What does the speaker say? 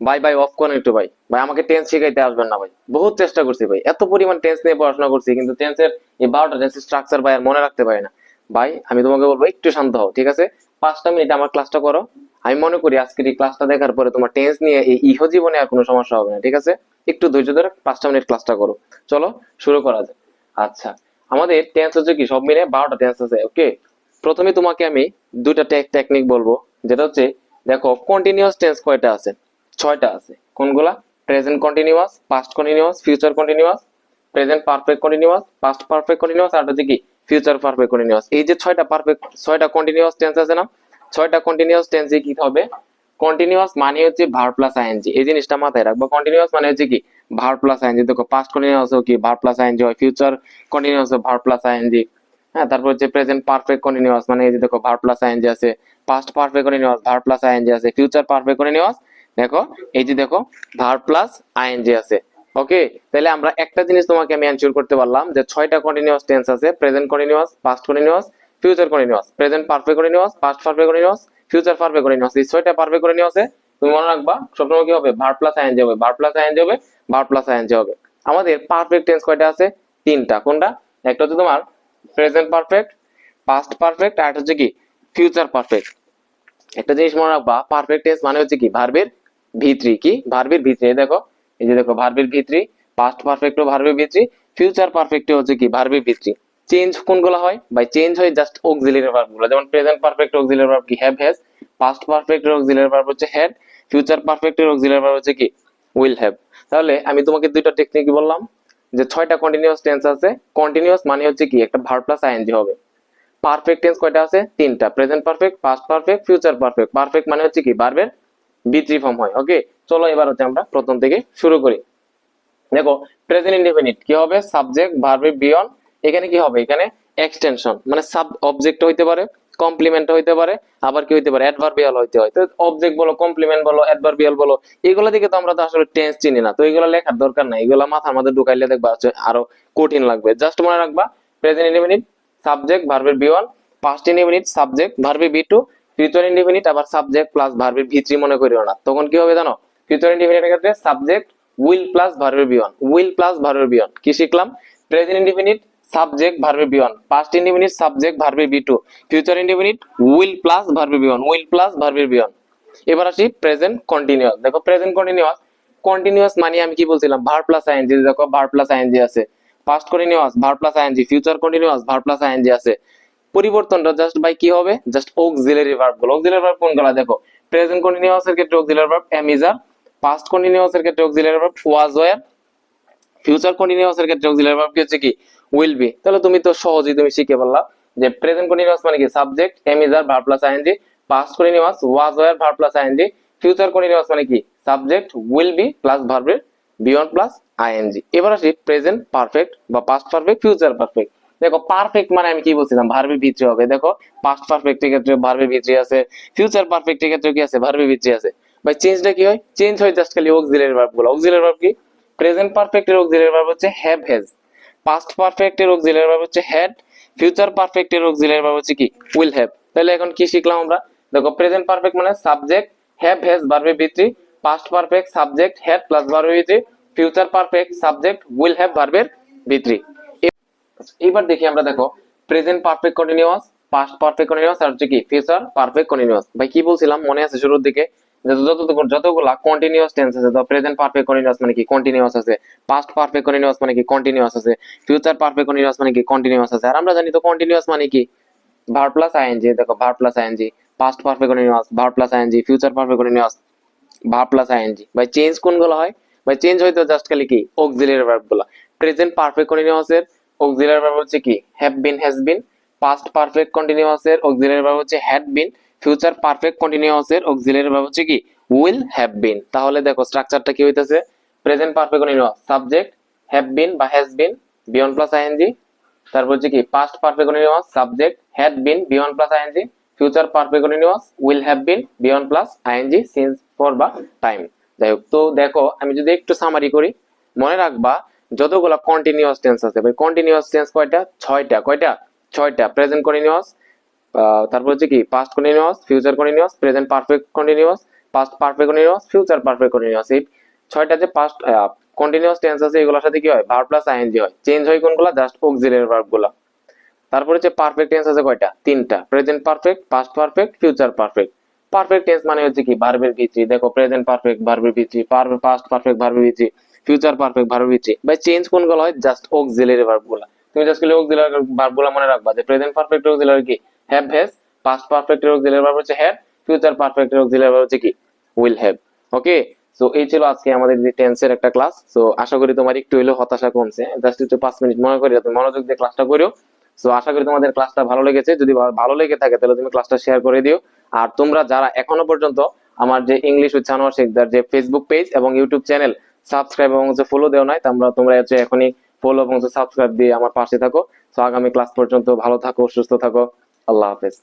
ভাই ভাই অফ করেন একটু ভাই। ভাই, আমাকে টেন্স শিখাইতে আসবেন না ভাই। বহুত চেষ্টা করছি ভাই। এত পরিমাণ টেন্স নিয়ে পড়াশোনা করছি, কিন্তু টেন্সের এই বারোটা টেন্সের স্ট্রাকচার ভাই আর মনে রাখতে পারি না। ভাই, আমি তোমাকে বলব, একটু শান্ত হও, ঠিক আছে? পাঁচটা মিনিট আমার ক্লাসটা করো। আমি মনে করি আজকের এই ক্লাসটা দেখার পরে তোমার টেন্স নিয়ে এই ইহ জীবনে আর কোনো সমস্যা হবে না, ঠিক আছে? একটু ধৈর্য ধরে পাঁচটা মিনিট ক্লাসটা করো। চলো, শুরু করা যায় আচ্ছা আমাদের টেন্স হচ্ছে কি? সব মিলে বারোটা টেন্স আছে ওকে প্রথমে তোমাকে আমি দুইটা টেকনিক বলব। যেটা হচ্ছে, দেখো কন্টিনিউয়াস টেন্স কয়টা আছে? ছয়টা আছে। কোনগুলা? Present continuous past continuous future continuous present perfect continuous past perfect continuous আর হচ্ছে কি ফিউচার পারফেক্ট কন্টিনিউয়াস এই যে ছয়টা পারফেক্ট ছয়টা কন্টিনিউয়াস টেন্স আছে না? ছয়টা কন্টিনিউয়াস টেন্সে কি হবে? কন্টিনিউয়াস মানে হচ্ছে ভার প্লাস আইএনজি এই জিনিসটা মাথায় রাখব। কন্টিনিউয়াস মানে হচ্ছে কি ভার প্লাস আইএনজি দেখো পাস্ট কন্টিনিউয়াস কি ভার প্লাস আইএনজি হয় future continuous verb plus ING হ্যাঁ তারপর হচ্ছে প্রেজেন্ট পারফেক্ট কন্টিনিউয়াস মানে এই যে দেখো ভার প্লাস আইএনজি আছে past perfect continuous verb plus ING আছে ফিউচার পারফেক্ট কন্টিনিউয়াস দেখো, এই যে দেখো ভার প্লাস আইএনজি আছে। ওকে তাহলে আমরা একটা জিনিস তোমাকে আমি অ্যানসার করতে পারলাম যে ছয়টা কন্টিনিউয়াস টেন্স আছে present continuous past continuous future continuous present perfect continuous past perfect continuous future perfect continuous এই ছয়টা পারফেক্ট কন্টিনিউয়াসে তুমি মনে রাখবা, সবসময় কি হবে? ভার প্লাস আইএনজি হবে। ভার প্লাস আইএনজি হবে ভার প্লাস আইএনজি হবে। আমাদের পারফেক্ট টেন্স কয়টা আছে? তিনটা। কোনটা? একটা হচ্ছে তোমার প্রেজেন্ট পারফেক্ট পাস্ট পারফেক্ট আর একটা হচ্ছে কি? ফিউচার পারফেক্ট একটা জিনিস মনে রাখবা পারফেক্ট টেন্স মানে হচ্ছে কি? ভার্বের ভিত্রি কি? ভার্বের ভিত্রি। এই দেখো, এই যে দেখো, ভার্বের ভিত্রি পাস্ট পারফেক্টও ভার্বের ভিত্রি ফিউচার পারফেক্ট হচ্ছে কি? ভার্বের ভিত্রি। চেঞ্জ কোনগুলো হয়? বাই চেঞ্জ হয় জাস্ট অক্সিলারি ভার্বগুলো যেমন প্রেজেন্ট পারফেক্ট অক্সিলারি ভার্ব কি? Have has past perfect auxiliary verb হচ্ছে had future perfect auxiliary verb হচ্ছে কি? উইল হ্যাভ তাহলে আমি তোমাকে দুইটা টেকনিক বললাম, যে ছয়টা কন্টিনিউয়াস টেন্স আছে। কন্টিনিউয়াস মানে হচ্ছে কি? একটা ভার্ব প্লাস আইএনজি হবে। পারফেক্ট টেন্স কয়টা আছে? তিনটা। Present perfect past perfect future perfect perfect মানে হচ্ছে কি? ভার্বের বিত্রি ফর্ম হয় ওকে চলো এবার হচ্ছে আমরা প্রথম থেকে শুরু করি। দেখো প্রেজেন্ট ইনডিফিনিট কি হবে? সাবজেক্ট ভার্বের বিয়ন এখানে কি হবে? এখানে এক্সটেনশন মানে সাব অবজেক্ট হইতে পারে কমপ্লিমেন্ট হইতে পারে, আবার কি হইতে পারে? অ্যাডভার্বিয়াল হইতে হয়। তো অবজেক্ট বলো কমপ্লিমেন্ট বলো অ্যাডভার্বিয়াল বলো, এগুলো দিকে তো আমরা তো আসলে টেন্স চিনি না। তো এগুলো লেখার দরকার নাই। এগুলো মাথার মধ্যে ঢুকাইলে দেখবা আরও কঠিন লাগবে। জাস্ট মনে রাখবা প্রেজেন্ট ইনডিফিনিট সাবজেক্ট ভার্বের V one past indefinite subject ভার্বের বি টু ফিউচার ইনডিফিনিট আবার সাবজেক্ট প্লাস ভার্বের ভি থ্রি মনে করিও না। তখন কি হবে জানো? ফিউচার ইনডিফিনিটের ক্ষেত্রে সাবজেক্ট উইল প্লাস ভার্বের বিওয়ান উইল প্লাস ভার্বের বিওয়ান কি শিখলাম? প্রেজেন্ট ইনডিফিনিট সাবজেক্ট ভার্বের V one past indefinite subject ভার্বের V two future indefinite will plus ভার্বের বি ওয়ান উইল প্লাস ভার্বের বি ওয়ান এবার আসি প্রেজেন্ট কন্টিনিউয়াস দেখো প্রেজেন্ট কন্টিনিউয়াস কন্টিনিউয়াস মানে আমি কি বলছিলাম? ভার প্লাস আইএনজি দেখো ভার প্লাস আইএনজি আছে। Past continuous verb plus ING future continuous verb plus ING আছে। পরিবর্তনটা জাস্ট বাই কি হবে? জাস্ট অক্সিলারি ভার্বগুলো। অক্সিলারি ভার্ব কোনগুলো? দেখো প্রেজেন্ট কন্টিনিউয়াস এর ক্ষেত্রে auxiliary verb am is are past continuous এর ক্ষেত্রে auxiliary verb was were future continuous এর ক্ষেত্রে অক্সিলারি ভার্ব কি হচ্ছে কি? উইল বি তাহলে তুমি তো সহজেই তুমি শিখে পারলা যে প্রেজেন্ট কন্টিনিউয়াস মানে কি? Subject am is are verb plus ING past continuous was were verb plus ING future continuous মানে কি? সাবজেক্ট উইল বি প্লাস ভার্বের বিয়ন্ড প্লাস আইএনজি এবার আসি প্রেজেন্ট পারফেক্ট বা পাস্ট পারফেক্ট ফিউচার পারফেক্ট দেখো পারফেক্ট মানে আমি কি বলছিলাম? ভার্বের ভিতরে হবে। দেখো পাস্ট পারফেক্ট এর ক্ষেত্রে ভার্বের ভিতরে আছে ফিউচার পারফেক্ট এর ক্ষেত্রে কি আছে? ভার্বের ভিতরে আছে। ভাই চেঞ্জটা কি হয়? চেঞ্জ হয় জাস্ট খালি অক্সিলারি ভার্বগুলো। অক্সিলারি ভার্ব কি? প্রেজেন্ট পারফেক্ট এর অক্সিলারি ভার্ব হচ্ছে হ্যাভ হ্যাজ পাস্ট পারফেক্ট এর অক্সিলারি ভার্ব হচ্ছে হ্যাড ফিউচার পারফেক্ট এর অক্সিলারি ভার্ব হচ্ছে কি? উইল হ্যাভ তাহলে এখন কি শিখলাম আমরা? দেখো প্রেজেন্ট পারফেক্ট মানে সাবজেক্ট হ্যাভ হ্যাজ ভার্বের ভিতরে past perfect subject had plus ভার্বের ভিতরে future perfect subject will have ভার্বের ভিতরে এবার দেখি আমরা, দেখো present perfect continuous past perfect continuous আর হচ্ছে কি ফিউচার পারফেক্ট কন্টিনিউয়াস ভাই, কি বলছিলাম? মনে আছে শুরুর দিকে? যতগুলা কন্টিনিউয়াস টেন্স আছে, তো প্রেজেন্ট পারফেক্ট কন্টিনিউয়াস মানে কি কন্টিনিউয়াস আছে। পাস্ট পারফেক্ট কন্টিনিউয়াস মানে কি কন্টিনিউয়াস আছে। ফিউচার পারফেক্ট কন্টিনিউয়াস মানে কি কন্টিনিউয়াস আছে। আর আমরা জানি তো কন্টিনিউয়াস মানে কি? ভার প্লাস আইএনজি দেখো verb plus ING past perfect continuous verb plus ING future perfect continuous verb plus ING ভাই চেঞ্জ কোনগুলো হয়? ভাই চেঞ্জ হয়তো জাস্ট খালি কি অক্সিলারি ভার্বগুলো। প্রেজেন্ট পারফেক্ট কন্টিনিউয়াস এর অক্সিলারি ভার্ব হচ্ছে কি? Have been has been past perfect continuous এর অক্সিলারি ভার্ব হচ্ছে had been future perfect continuous এর অক্সিলারি ভার্ব হচ্ছে কি? উইল হ্যাভ বিন তাহলে দেখো স্ট্রাকচারটা কি হইতাছে? Present perfect continuous subject have been বা has been V one plus ING তারপর হচ্ছে কি? Past perfect continuous subject had been V one plus ING future perfect continuous will have been V one plus ING since for বা time যাই হোক, তো দেখো, আমি যদি একটু সামারি করি। মনে রাখবা যতগুলো কন্টিনিউয়াস টেন্স আছে, ভাই কন্টিনিউয়াস টেন্স কয়টা? ছয়টা কয়টা? ছয়টা। প্রেজেন্ট কন্টিনিউয়াস তারপর হচ্ছে কি? Past continuous future continuous present perfect continuous past perfect continuous future perfect continuous এই ছয়টা যে পাস্ট কন্টিনিউয়াস টেন্স আছে, এগুলোর সাথে কি হয়? ভার্ব প্লাস আইএনজি হয়। চেঞ্জ হয় কোনগুলা? জাস্ট অক্সিলারি ভার্বগুলা তারপরে হচ্ছে পারফেক্ট টেন্স আছে কয়টা? তিনটা। Present perfect past perfect future perfect perfect tense মানে হচ্ছে কি? ভার্বের ভিত্তি। দেখো প্রেজেন্ট পারফেক্ট ভার্বের ভিত্তি। পাস্ট পারফেক্ট ভার্বের ভিত্তি। ফিউচার পারফেক্ট ভার্বের ভিত্তি বাই চেঞ্জ কোনগুলো হয়? জাস্ট অক্সিলারি ভার্বগুলা। তুমি জাস্ট খালি অক্সিলারি ভার্বগুলা মনে রাখবা যে প্রেজেন্ট পারফেক্ট অক্সিলারি কি? Have has past perfect auxiliary verb হচ্ছে have future perfect auxiliary verb হচ্ছে কি? উইল হ্যাভ ওকে সো এই ছিল আজকে আমাদের যে টেন্সের একটা ক্লাস সো আশা করি তোমার একটু হইলেও হতাশা কমছে। জাস্ট একটু পাঁচ মিনিট মনে করি তুমি মনোযোগ দিয়ে ক্লাসটা করো সো আশা করি তোমাদের ক্লাসটা ভালো লেগেছে। যদি ভালো লেগে থাকে, তাহলে তুমি ক্লাসটা শেয়ার করে দিও। আর তোমরা যারা এখনও পর্যন্ত আমার যে ইংলিশ সানোয়ার শেখদার যে ফেসবুক পেজ এবং ইউটিউব চ্যানেল সাবস্ক্রাইব এবং হচ্ছে ফলো দেও নাই তোমরা তোমরা হচ্ছে এখনই ফলো এবং সাবস্ক্রাইব দিয়ে আমার পাশে থাকো। তো আগামী ক্লাস পর্যন্ত ভালো থাকো, সুস্থ থাকো। আল্লাহ হাফেজ।